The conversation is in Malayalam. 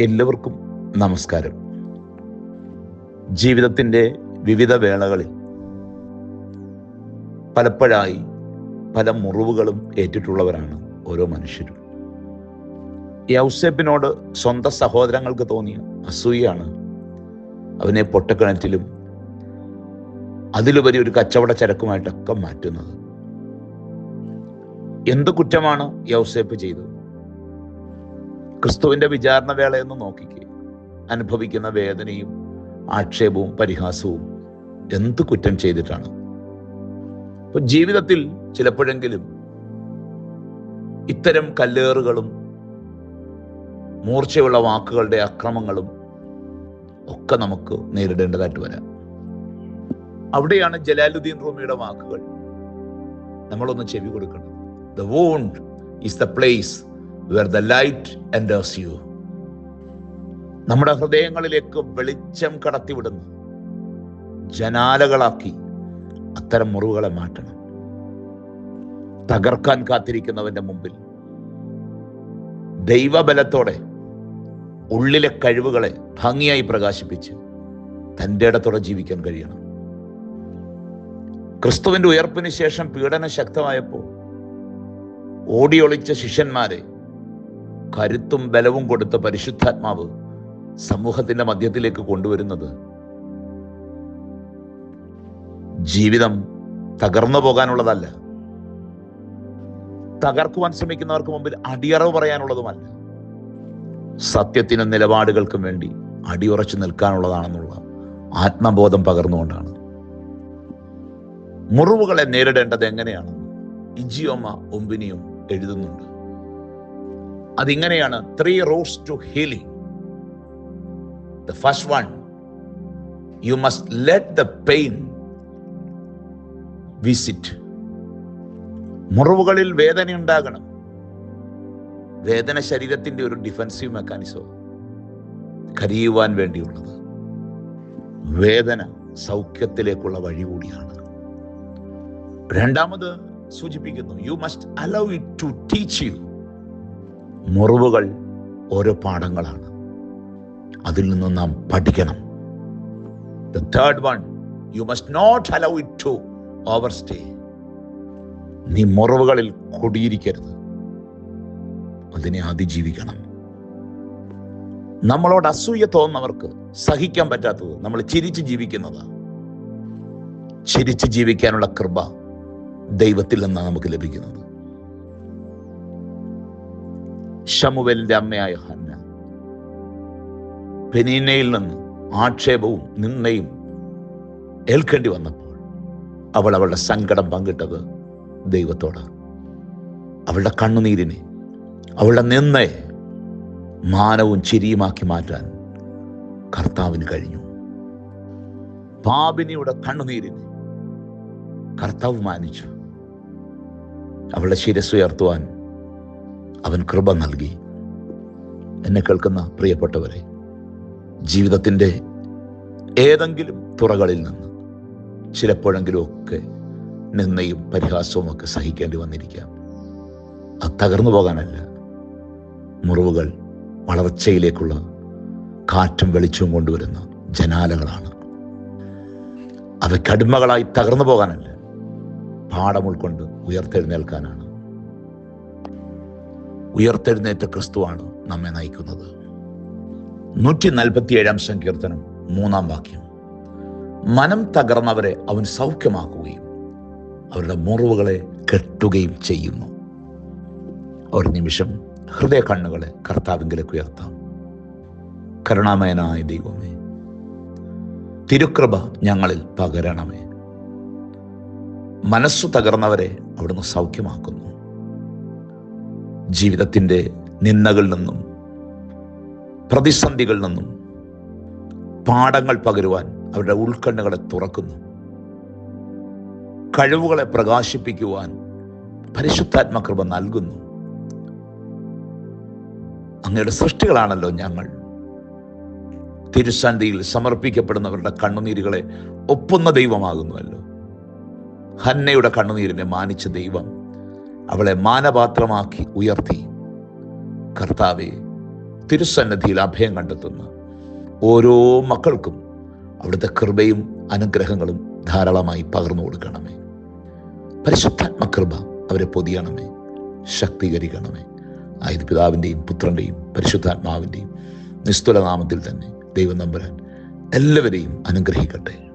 എല്ലാവർക്കും നമസ്കാരം. ജീവിതത്തിന്റെ വിവിധ വേളകളിൽ പലപ്പോഴായി പല മുറിവുകളും ഏറ്റിട്ടുള്ളവരാണ് ഓരോ മനുഷ്യരും. യൗസേപ്പിനോട് സ്വന്തം സഹോദരങ്ങൾക്ക് തോന്നിയ അസൂയാണ് അവനെ പൊട്ടക്കിണറ്റിലും അതിലുപരി ഒരു കച്ചവട ചരക്കുമായിട്ടൊക്കെ മാറ്റുന്നത്. എന്ത് കുറ്റമാണ് യൗസേപ്പ് ചെയ്തത്? ക്രിസ്തുവിന്റെ വിചാരണ വേളയെന്ന് നോക്കിക്കേ. അനുഭവിക്കുന്ന വേദനയും ആക്ഷേപവും പരിഹാസവും എന്ത് കുറ്റം ചെയ്തിട്ടാണ്? ഇപ്പൊ ജീവിതത്തിൽ ചിലപ്പോഴെങ്കിലും ഇത്തരം കല്ലേറുകളും മൂർച്ചയുള്ള വാക്കുകളുടെ അക്രമങ്ങളും ഒക്കെ നമുക്ക് നേരിടേണ്ടതായിട്ട് വരാം. അവിടെയാണ് ജലാലുദ്ദീൻ റൂമിയുടെ വാക്കുകൾ. നമ്മളൊന്ന് ചെവി കൊടുക്കണം. The wound is the place where the light enters you നമ്മുടെ ഹൃദയങ്ങളിലേക്ക് വെളിച്ചം കടത്തിവിടുന്നു. ജനാലകളാക്കി അത്തരം മുറിവുകളെ മാറ്റണം. തകർക്കാൻ കാത്തിരിക്കുന്നവന്റെ മുമ്പിൽ ദൈവബലത്തോടെ ഉള്ളിലെ കഴിവുകളെ ഭംഗിയായി പ്രകാശിപ്പിച്ച് തന്റെ ഇടത്തോടെ ജീവിക്കാൻ കഴിയണം. ക്രിസ്തുവിന്റെ ഉയർപ്പിന് ശേഷം പീഡനം ശക്തമായപ്പോൾ ഓടിയൊളിച്ച ശിഷ്യന്മാരെ കരുത്തും ബലവും കൊടുത്ത പരിശുദ്ധാത്മാവ് സമൂഹത്തിന്റെ മധ്യത്തിലേക്ക് കൊണ്ടുവരുന്നത്. ജീവിതം തകർന്നു പോകാനുള്ളതല്ല. തകർക്കുവാൻ ശ്രമിക്കുന്നവർക്ക് മുമ്പിൽ അടിയറവ് പറയാനുള്ളതുമല്ല. സത്യത്തിനും നിലപാടുകൾക്കും വേണ്ടി അടിയുറച്ചു നിൽക്കാനുള്ളതാണെന്നുള്ള ആത്മബോധം പകർന്നുകൊണ്ടാണ്. മുറിവുകളെ നേരിടേണ്ടത് എങ്ങനെയാണ് ഇജിയോമ ഒമ്പിനിയും എഴുതുന്നുണ്ട്. അതിങ്ങനെയാണ്. Three roots to healing the first one you must let the pain visit മുറിവുകളിൽ വേദന ഉണ്ടാകണം. വേദന ശരീരത്തിന്റെ ഒരു ഡിഫൻസീവ് മെക്കാനിസം കരിയുവാൻ വേണ്ടിയുള്ളത്. വേദന സൗഖ്യത്തിലേക്കുള്ള വഴി കൂടിയാണ്. രണ്ടാമത് സൂചിപ്പിക്കുന്നു you must allow it to teach you മുറിവുകൾ ഓരോ പാഠങ്ങളാണ്. അതിൽ നിന്ന് നാം പഠിക്കണം. The third one you must not allow it to overstay നീ മുറിവുകളിൽ കൊടിയിരിക്കരുത്. അതിനെ അതിജീവിക്കണം. നമ്മളോട് അസൂയ തോന്നുന്നവർക്ക് സഹിക്കാൻ പറ്റാത്തത് നമ്മൾ ചിരിച്ച് ജീവിക്കുന്നതാണ് ചിരിച്ച് ജീവിക്കാനുള്ള കൃപ ദൈവത്തിൽ നിന്നാണ് നമുക്ക് ലഭിക്കുന്നത്. ഷമുവേലിന്റെ അമ്മയായ ഹന്ന. പെനീനയിൽ നിന്ന് ആക്ഷേപവും നിന്നയും ഏൽക്കേണ്ടി വന്നപ്പോൾ അവൾ അവളുടെ സങ്കടം പങ്കിട്ടത് ദൈവത്തോട് അവളുടെ കണ്ണുനീരിനെ അവളുടെ നിന്നയെ മാനവും ചിരിയുമാക്കി മാറ്റാൻ കർത്താവിന് കഴിഞ്ഞു. പാപിനിയുടെ കണ്ണുനീരിനെ കർത്താവ് മാനിച്ചു. അവളുടെ ശിരസ് ഉയർത്തുവാൻ അവൻ കൃപ നൽകി. എന്നെ കേൾക്കുന്ന പ്രിയപ്പെട്ടവരെ ജീവിതത്തിന്റെ ഏതെങ്കിലും തുറകളിൽ നിന്ന് ചിലപ്പോഴെങ്കിലുമൊക്കെ നിന്നയും പരിഹാസവും ഒക്കെ സഹിക്കേണ്ടി വന്നിരിക്കാം. അത് തകർന്നു പോകാനല്ല. മുറിവുകൾ വളർച്ചയിലേക്കുള്ള കാറ്റും വെളിച്ചവും കൊണ്ടുവരുന്ന ജനാലകളാണ്. അവയ്ക്കടിമകളായി തകർന്നു പോകാനല്ല. പാഠം ഉൾക്കൊണ്ട് ഉയർത്തെഴുന്നേൽക്കാനാണ്. ഉയർത്തെഴുന്നേറ്റ ക്രിസ്തുവാണ് നമ്മെ നയിക്കുന്നത്. നൂറ്റി നാൽപ്പത്തി ഏഴാം സങ്കീർത്തനം മൂന്നാം വാക്യം. മനം തകർന്നവരെ അവൻ സൗഖ്യമാക്കുകയും അവരുടെ മുറിവുകളെ കെട്ടുകയും ചെയ്യുന്നു. ഒരു നിമിഷം ഹൃദയ കണ്ണുകളെ കർത്താവിങ്കിലേക്ക് ഉയർത്താം. കരുണാമയനായ ദൈവമേ തിരുകൃപ ഞങ്ങളിൽ പകരണമേ. മനസ്സു തകർന്നവരെ അവിടുന്ന് സൗഖ്യമാക്കുന്നു. ജീവിതത്തിന്റെ നിന്നകളിൽ നിന്നും പ്രതിസന്ധികളിൽ നിന്നും പാഠങ്ങൾ പകരുവാൻ അവരുടെ ഉൾക്കണ്ണുകളെ തുറക്കുന്നു. കഴിവുകളെ പ്രകാശിപ്പിക്കുവാൻ പരിശുദ്ധാത്മകൃപ നൽകുന്നു. അങ്ങയുടെ സൃഷ്ടികളാണല്ലോ ഞങ്ങൾ. തിരുസന്ധിയിൽ സമർപ്പിക്കപ്പെടുന്നവരുടെ കണ്ണുനീരുകളെ ഒപ്പുന്ന ദൈവമാകുന്നുവല്ലോ. ഹന്നയുടെ കണ്ണുനീരിനെ മാനിച്ച ദൈവം അവളെ മാനപാത്രമാക്കി ഉയർത്തി. കർത്താവെ തിരുസന്നദ്ധിയിൽ അഭയം കണ്ടെത്തുന്ന ഓരോ മക്കൾക്കും അവിടുത്തെ കൃപയും അനുഗ്രഹങ്ങളും ധാരാളമായി പകർന്നു കൊടുക്കണമേ. പരിശുദ്ധാത്മ കൃപ അവരെ പൊതിയണമേ ശക്തീകരിക്കണമേ. ആയത് പിതാവിന്റെയും പുത്രന്റെയും പരിശുദ്ധാത്മാവിന്റെയും നിസ്തുല നാമത്തിൽ തന്നെ ദൈവം നമ്പുരാൻ എല്ലാവരെയും അനുഗ്രഹിക്കട്ടെ.